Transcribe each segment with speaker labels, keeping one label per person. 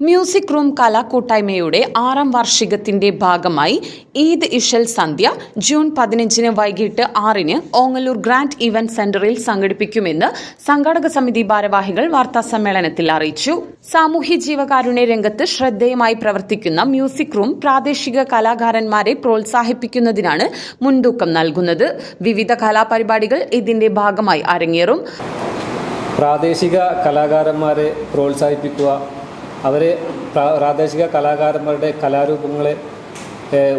Speaker 1: Music room കലാകൂട്ടായ്മയുടെ ആറാം വാർഷികത്തിന്റെ ഭാഗമായി ഈദ് ഇഷൽ സന്ധ്യ ജൂൺ പതിനഞ്ചിന് വൈകിട്ട് ആറിന് ഓങ്ങല്ലൂർ ഗ്രാൻഡ് ഇവന്റ് സെന്ററിൽ സംഘടിപ്പിക്കുമെന്ന് സംഘാടക സമിതി ഭാരവാഹികൾ വാർത്താസമ്മേളനത്തിൽ അറിയിച്ചു. സാമൂഹ്യ ജീവകാരുണ്യ രംഗത്ത് ശ്രദ്ധേയമായി പ്രവർത്തിക്കുന്ന മ്യൂസിക് റൂം പ്രാദേശിക കലാകാരന്മാരെ പ്രോത്സാഹിപ്പിക്കുന്നതിനാണ് മുൻതൂക്കം നൽകുന്നത്. വിവിധ കലാപരിപാടികൾ ഇതിന്റെ ഭാഗമായി അരങ്ങേറും.
Speaker 2: പ്രാദേശിക കലാകാരന്മാരെ പ്രോത്സാഹിപ്പിക്കുക പ്രാ- പ്രാദേശിക കലാകാരന്മാരുടെ കലാരൂപങ്ങളെ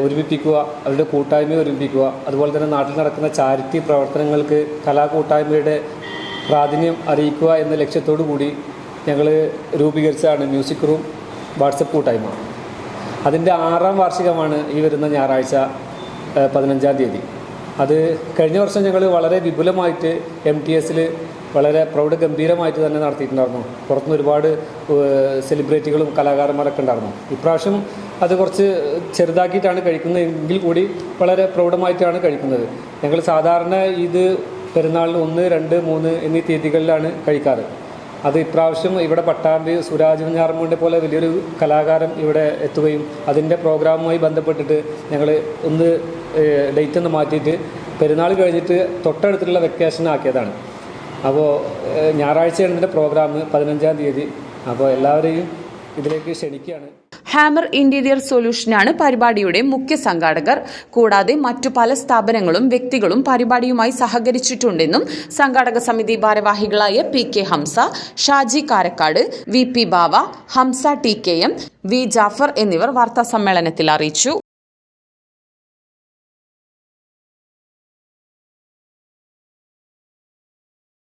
Speaker 2: ഒരുമിപ്പിക്കുക അവരുടെ കൂട്ടായ്മയെ ഒരുമിപ്പിക്കുക. അതുപോലെ തന്നെ നാട്ടിൽ നടക്കുന്ന ചാരിറ്റി പ്രവർത്തനങ്ങൾക്ക് കലാകൂട്ടായ്മയുടെ പ്രാതിനിധ്യം അറിയിക്കുക എന്ന ലക്ഷ്യത്തോടു കൂടി ഞങ്ങൾ രൂപീകരിച്ചതാണ് മ്യൂസിക് റൂം വാട്സപ്പ് കൂട്ടായ്മ. അതിന്റെ ആറാം വാർഷികമാണ് ഈ വരുന്ന ഞായറാഴ്ച പതിനഞ്ചാം തീയതി. അത് കഴിഞ്ഞ വർഷം ഞങ്ങൾ വളരെ വിപുലമായിട്ട് എം ടി എസിൽ വളരെ പ്രൗഢ ഗംഭീരമായിട്ട് തന്നെ നടത്തിയിട്ടുണ്ടായിരുന്നു. പുറത്തുനിന്ന് ഒരുപാട് സെലിബ്രിറ്റികളും കലാകാരന്മാരൊക്കെ ഉണ്ടായിരുന്നു. ഇപ്രാവശ്യം അത് കുറച്ച് ചെറുതാക്കിയിട്ടാണ് കഴിക്കുന്നത്. എങ്കിൽ കൂടി വളരെ പ്രൗഢമായിട്ടാണ് കഴിക്കുന്നത്. ഞങ്ങൾ സാധാരണ ഇത് പെരുന്നാളിന് ഒന്ന് രണ്ട് മൂന്ന് എന്നീ തീയതികളിലാണ് കഴിക്കാറ്. അത് ഇപ്രാവശ്യം ഇവിടെ പട്ടാമ്പി സുരാജ് വെഞ്ഞാറമ്മൂടിനെ പോലെ വലിയൊരു കലാകാരൻ ഇവിടെ എത്തുകയും അതിന്റെ പ്രോഗ്രാമുമായി ബന്ധപ്പെട്ടിട്ട് ഞങ്ങൾ ഒന്ന് ഡേറ്റ് ഒന്ന് മാറ്റിയിട്ട് പെരുന്നാൾ കഴിഞ്ഞിട്ട് തൊട്ടടുത്തുള്ള വെക്കേഷൻ ആക്കിയതാണ്. അപ്പോൾ ഞായറാഴ്ചയാണ് ഇതിന്റെ പ്രോഗ്രാം പതിനഞ്ചാം തീയതി. അപ്പോൾ എല്ലാവരെയും ഇതിലേക്ക് ക്ഷണിക്കുകയാണ്.
Speaker 1: ഹാമർ ഇന്റീരിയർ സൊല്യൂഷനാണ് പരിപാടിയുടെ മുഖ്യ സംഘാടകർ. കൂടാതെ മറ്റു പല സ്ഥാപനങ്ങളും വ്യക്തികളും പരിപാടിയുമായി സഹകരിച്ചിട്ടുണ്ടെന്നും സംഘാടക സമിതി ഭാരവാഹികളായ P K Hamza Shaji Karakkad V P Bava Hamza T K M V Jafar എന്നിവർ വാർത്താ സമ്മേളനത്തിൽ അറിയിച്ചു.